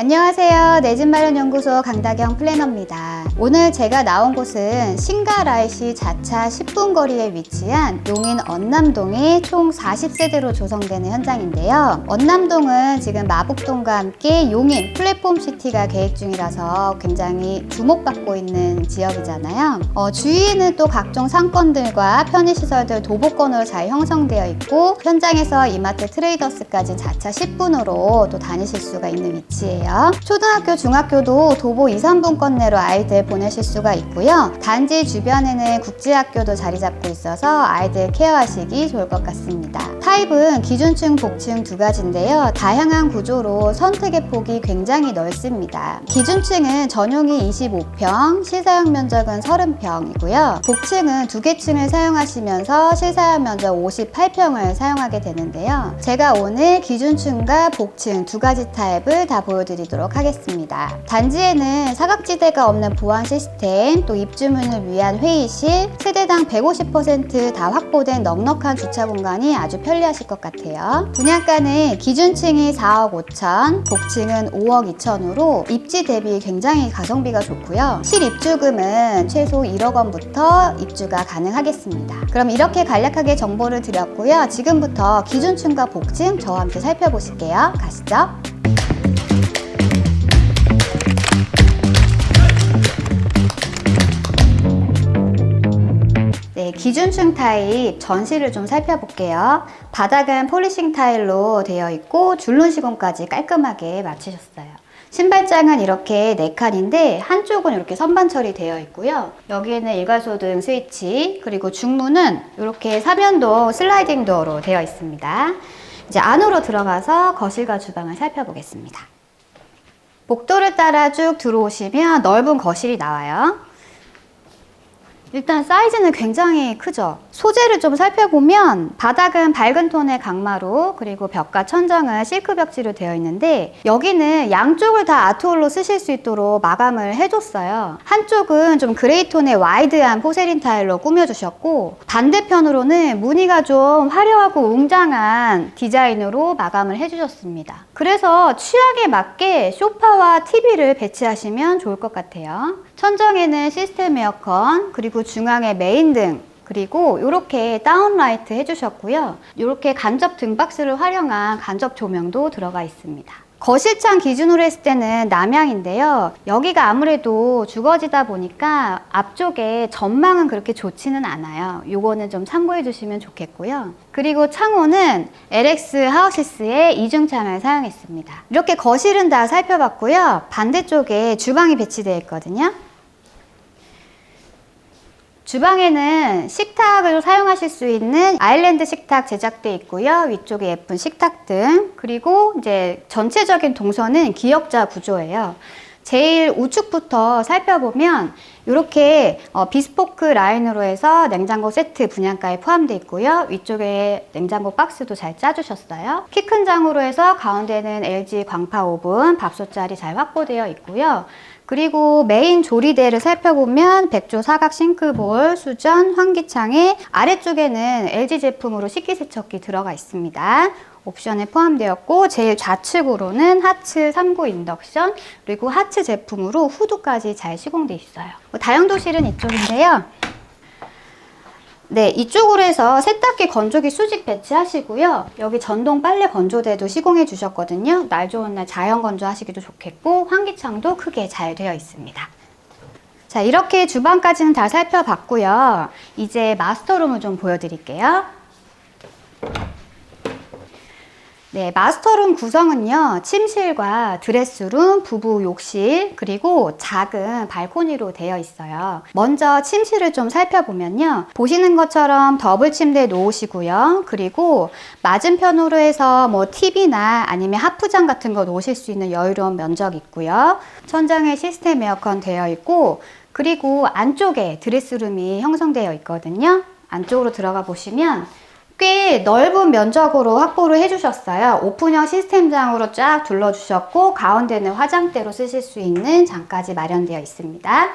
안녕하세요. 내 집 마련 연구소 강다경 플래너입니다. 오늘 제가 나온 곳은 신가라이시 자차 10분 거리에 위치한 용인 언남동이 총 40세대로 조성되는 현장인데요. 언남동은 지금 마북동과 함께 용인 플랫폼 시티가 계획 중이라서 굉장히 주목받고 있는 지역이잖아요. 어, 주위에는 또 각종 상권들과 편의시설들 도보권으로 잘 형성되어 있고 현장에서 이마트 트레이더스까지 자차 10분으로 또 다니실 수가 있는 위치예요. 초등학교, 중학교도 도보 2, 3분권 내로 아이들 보내실 수가 있고요. 단지 주변에는 국제학교도 자리 잡고 있어서 아이들 케어하시기 좋을 것 같습니다. 타입은 기준층, 복층 두 가지인데요. 다양한 구조로 선택의 폭이 굉장히 넓습니다. 기준층은 전용이 25평, 실사용 면적은 30평이고요. 복층은 두 개 층을 사용하시면서 실사용 면적 58평을 사용하게 되는데요. 제가 오늘 기준층과 복층 두 가지 타입을 다 보여드 리도록 하겠습니다. 단지에는 사각지대가 없는 보안 시스템, 또 입주민을 위한 회의실, 세대당 150%다 확보된 넉넉한 주차 공간이 아주 편리하실 것 같아요. 분양가는 기준층이 4억 5천, 복층은 5억 2천으로 입지 대비 굉장히 가성비가 좋고요. 실입주금은 최소 1억 원부터 입주가 가능하겠습니다. 그럼 이렇게 간략하게 정보를 드렸고요. 지금부터 기준층과 복층 저와 함께 살펴보실게요. 가시죠. 기준층 타입 전시를 좀 살펴볼게요. 바닥은 폴리싱 타일로 되어 있고 줄눈 시공까지 깔끔하게 마치셨어요. 신발장은 이렇게 4칸인데 한쪽은 이렇게 선반 처리되어 있고요. 여기에는 일괄소등 스위치 그리고 중문은 이렇게 사면도 슬라이딩 도어로 되어 있습니다. 이제 안으로 들어가서 거실과 주방을 살펴보겠습니다. 복도를 따라 쭉 들어오시면 넓은 거실이 나와요. 일단 사이즈는 굉장히 크죠. 소재를 좀 살펴보면 바닥은 밝은 톤의 강마루 그리고 벽과 천장은 실크 벽지로 되어 있는데 여기는 양쪽을 다 아트홀로 쓰실 수 있도록 마감을 해줬어요. 한쪽은 좀 그레이 톤의 와이드한 포세린 타일로 꾸며주셨고 반대편으로는 무늬가 좀 화려하고 웅장한 디자인으로 마감을 해주셨습니다. 그래서 취향에 맞게 소파와 TV를 배치하시면 좋을 것 같아요. 천정에는 시스템 에어컨 그리고 중앙에 메인 등 그리고 이렇게 다운라이트 해주셨고요. 이렇게 간접 등박스를 활용한 간접 조명도 들어가 있습니다. 거실창 기준으로 했을 때는 남향인데요. 여기가 아무래도 주거지다 보니까 앞쪽에 전망은 그렇게 좋지는 않아요. 요거는 좀 참고해 주시면 좋겠고요. 그리고 창호는 LX 하우시스의 이중창을 사용했습니다. 이렇게 거실은 다 살펴봤고요. 반대쪽에 주방이 배치되어 있거든요. 주방에는 식탁을 사용하실 수 있는 아일랜드 식탁 제작되어 있고요. 위쪽에 예쁜 식탁 등 그리고 이제 전체적인 동선은 기역자 구조예요. 제일 우측부터 살펴보면 이렇게 어, 비스포크 라인으로 해서 냉장고 세트 분양가에 포함되어 있고요. 위쪽에 냉장고 박스도 잘 짜주셨어요. 키 큰 장으로 해서 가운데는 LG 광파 오븐, 밥솥 자리 잘 확보되어 있고요. 그리고 메인 조리대를 살펴보면 백조 사각 싱크볼, 수전, 환기창에 아래쪽에는 LG 제품으로 식기세척기 들어가 있습니다. 옵션에 포함되었고 제일 좌측으로는 하츠 3구 인덕션 그리고 하츠 제품으로 후드까지 잘 시공되어 있어요. 다용도실은 이쪽인데요. 네, 이쪽으로 해서 세탁기 건조기 수직 배치하시고요. 여기 전동 빨래 건조대도 시공해 주셨거든요. 날 좋은 날 자연 건조하시기도 좋겠고 환기창도 크게 잘 되어 있습니다. 자, 이렇게 주방까지는 다 살펴봤고요. 이제 마스터룸을 좀 보여드릴게요. 네, 마스터룸 구성은요, 침실과 드레스룸, 부부 욕실, 그리고 작은 발코니로 되어 있어요. 먼저 침실을 좀 살펴보면요, 보시는 것처럼 더블 침대 놓으시고요. 그리고 맞은편으로 해서 뭐 TV나 아니면 하프장 같은 거 놓으실 수 있는 여유로운 면적 있고요. 천장에 시스템 에어컨 되어 있고, 그리고 안쪽에 드레스룸이 형성되어 있거든요. 안쪽으로 들어가 보시면 꽤 넓은 면적으로 확보를 해주셨어요. 오픈형 시스템장으로 쫙 둘러주셨고 가운데는 화장대로 쓰실 수 있는 장까지 마련되어 있습니다.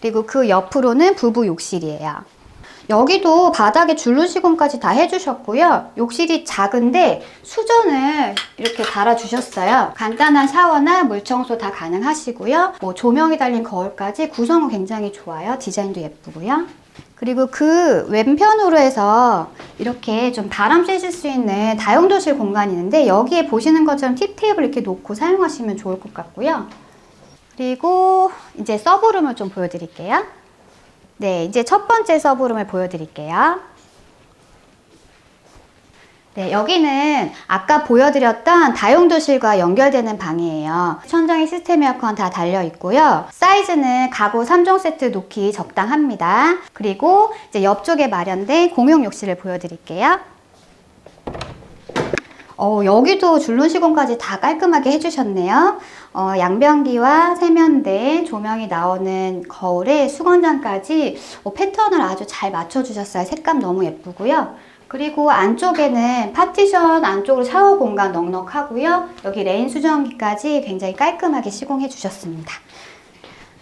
그리고 그 옆으로는 부부 욕실이에요. 여기도 바닥에 줄눈 시공까지 다 해주셨고요. 욕실이 작은데 수전을 이렇게 달아주셨어요. 간단한 샤워나 물 청소 다 가능하시고요. 뭐 조명이 달린 거울까지 구성은 굉장히 좋아요. 디자인도 예쁘고요. 그리고 그 왼편으로 해서 이렇게 좀 바람 쐬실 수 있는 다용도실 공간이 있는데 여기에 보시는 것처럼 티 테이블 이렇게 놓고 사용하시면 좋을 것 같고요. 그리고 이제 서브룸을 좀 보여드릴게요. 네, 이제 첫 번째 서브룸을 보여드릴게요. 네, 여기는 아까 보여드렸던 다용도실과 연결되는 방이에요. 천장에 시스템 에어컨 다 달려 있고요. 사이즈는 가구 3종 세트 놓기 적당합니다. 그리고 이제 옆쪽에 마련된 공용 욕실을 보여드릴게요. 어, 여기도 줄눈 시공까지 다 깔끔하게 해주셨네요. 어, 양변기와 세면대, 조명이 나오는 거울에 수건장까지 어, 패턴을 아주 잘 맞춰주셨어요. 색감 너무 예쁘고요. 그리고 안쪽에는 파티션 안쪽으로 샤워 공간 넉넉하고요. 여기 레인 수전기까지 굉장히 깔끔하게 시공해 주셨습니다.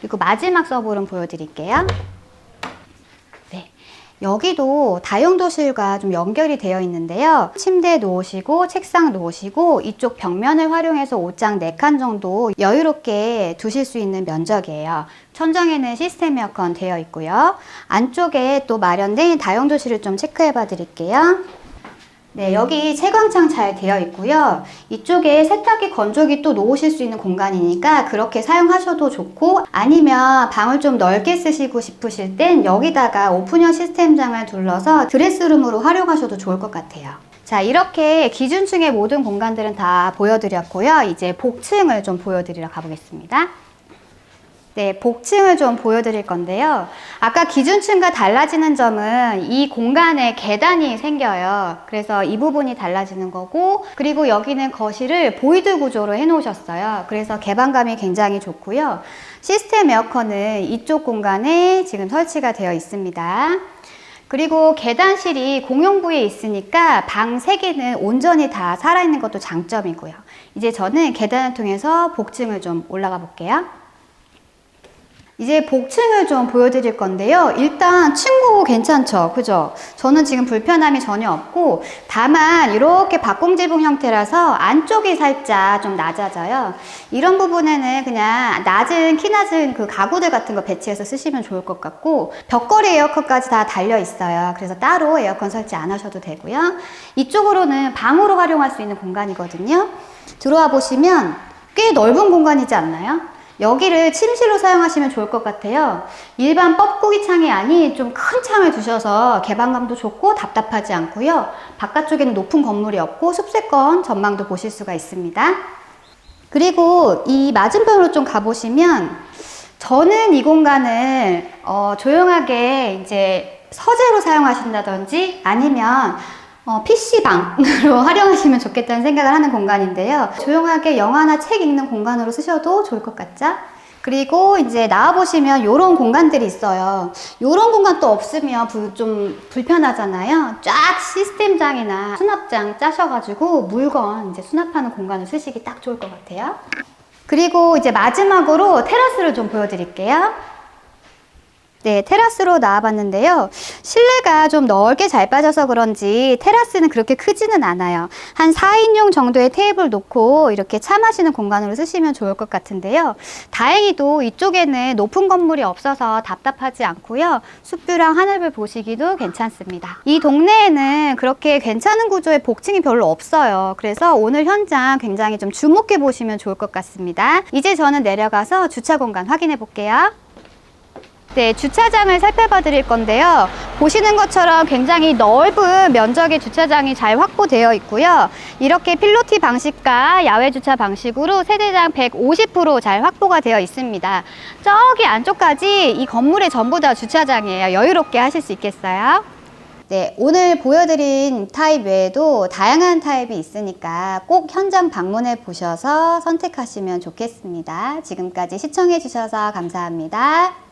그리고 마지막 서브룸 보여드릴게요. 네. 여기도 다용도실과 좀 연결이 되어 있는데요. 침대 놓으시고 책상 놓으시고 이쪽 벽면을 활용해서 옷장 4칸 정도 여유롭게 두실 수 있는 면적이에요. 천장에는 시스템 에어컨 되어 있고요. 안쪽에 또 마련된 다용도실을 좀 체크해 봐 드릴게요. 네, 여기 채광창 잘 되어 있고요. 이쪽에 세탁기, 건조기 또 놓으실 수 있는 공간이니까 그렇게 사용하셔도 좋고 아니면 방을 좀 넓게 쓰시고 싶으실 땐 여기다가 오픈형 시스템장을 둘러서 드레스룸으로 활용하셔도 좋을 것 같아요. 자, 이렇게 기준층의 모든 공간들은 다 보여드렸고요. 이제 복층을 좀 보여드리러 가보겠습니다. 네, 복층을 좀 보여드릴 건데요. 아까 기준층과 달라지는 점은 이 공간에 계단이 생겨요. 그래서 이 부분이 달라지는 거고, 그리고 여기는 거실을 보이드 구조로 해놓으셨어요. 그래서 개방감이 굉장히 좋고요. 시스템 에어컨은 이쪽 공간에 지금 설치가 되어 있습니다. 그리고 계단실이 공용부에 있으니까 방 3개는 온전히 다 살아있는 것도 장점이고요. 이제 저는 계단을 통해서 복층을 좀 올라가 볼게요. 이제 복층을 좀 보여드릴 건데요. 일단 층고 괜찮죠? 그죠? 저는 지금 불편함이 전혀 없고 다만 이렇게 박공지붕 형태라서 안쪽이 살짝 좀 낮아져요. 이런 부분에는 그냥 낮은 키 낮은 그 가구들 같은 거 배치해서 쓰시면 좋을 것 같고 벽걸이 에어컨까지 다 달려 있어요. 그래서 따로 에어컨 설치 안 하셔도 되고요. 이쪽으로는 방으로 활용할 수 있는 공간이거든요. 들어와 보시면 꽤 넓은 공간이지 않나요? 여기를 침실로 사용하시면 좋을 것 같아요. 일반 뻐꾸기 창이 아닌 좀 큰 창을 두셔서 개방감도 좋고 답답하지 않고요. 바깥쪽에는 높은 건물이 없고 숲세권 전망도 보실 수가 있습니다. 그리고 이 맞은편으로 좀 가보시면 저는 이 공간을 어, 조용하게 이제 서재로 사용하신다든지 아니면 어, PC방으로 활용하시면 좋겠다는 생각을 하는 공간인데요. 조용하게 영화나 책 읽는 공간으로 쓰셔도 좋을 것 같죠? 그리고 이제 나와보시면 이런 공간들이 있어요. 이런 공간 또 없으면 부- 좀 불편하잖아요. 쫙 시스템장이나 수납장 짜셔가지고 물건 이제 수납하는 공간을 쓰시기 딱 좋을 것 같아요. 그리고 이제 마지막으로 테라스를 좀 보여드릴게요. 네, 테라스로 나와봤는데요. 실내가 좀 넓게 잘 빠져서 그런지 테라스는 그렇게 크지는 않아요. 한 4인용 정도의 테이블 놓고 이렇게 차 마시는 공간으로 쓰시면 좋을 것 같은데요. 다행히도 이쪽에는 높은 건물이 없어서 답답하지 않고요. 숲뷰랑 하늘을 보시기도 괜찮습니다. 이 동네에는 그렇게 괜찮은 구조의 복층이 별로 없어요. 그래서 오늘 현장 굉장히 좀 주목해 보시면 좋을 것 같습니다. 이제 저는 내려가서 주차 공간 확인해 볼게요. 네, 주차장을 살펴봐 드릴 건데요. 보시는 것처럼 굉장히 넓은 면적의 주차장이 잘 확보되어 있고요. 이렇게 필로티 방식과 야외 주차 방식으로 세대당 150%잘 확보가 되어 있습니다. 저기 안쪽까지 이 건물의 전부 다 주차장이에요. 여유롭게 하실 수 있겠어요? 네, 오늘 보여드린 타입 외에도 다양한 타입이 있으니까 꼭 현장 방문해 보셔서 선택하시면 좋겠습니다. 지금까지 시청해 주셔서 감사합니다.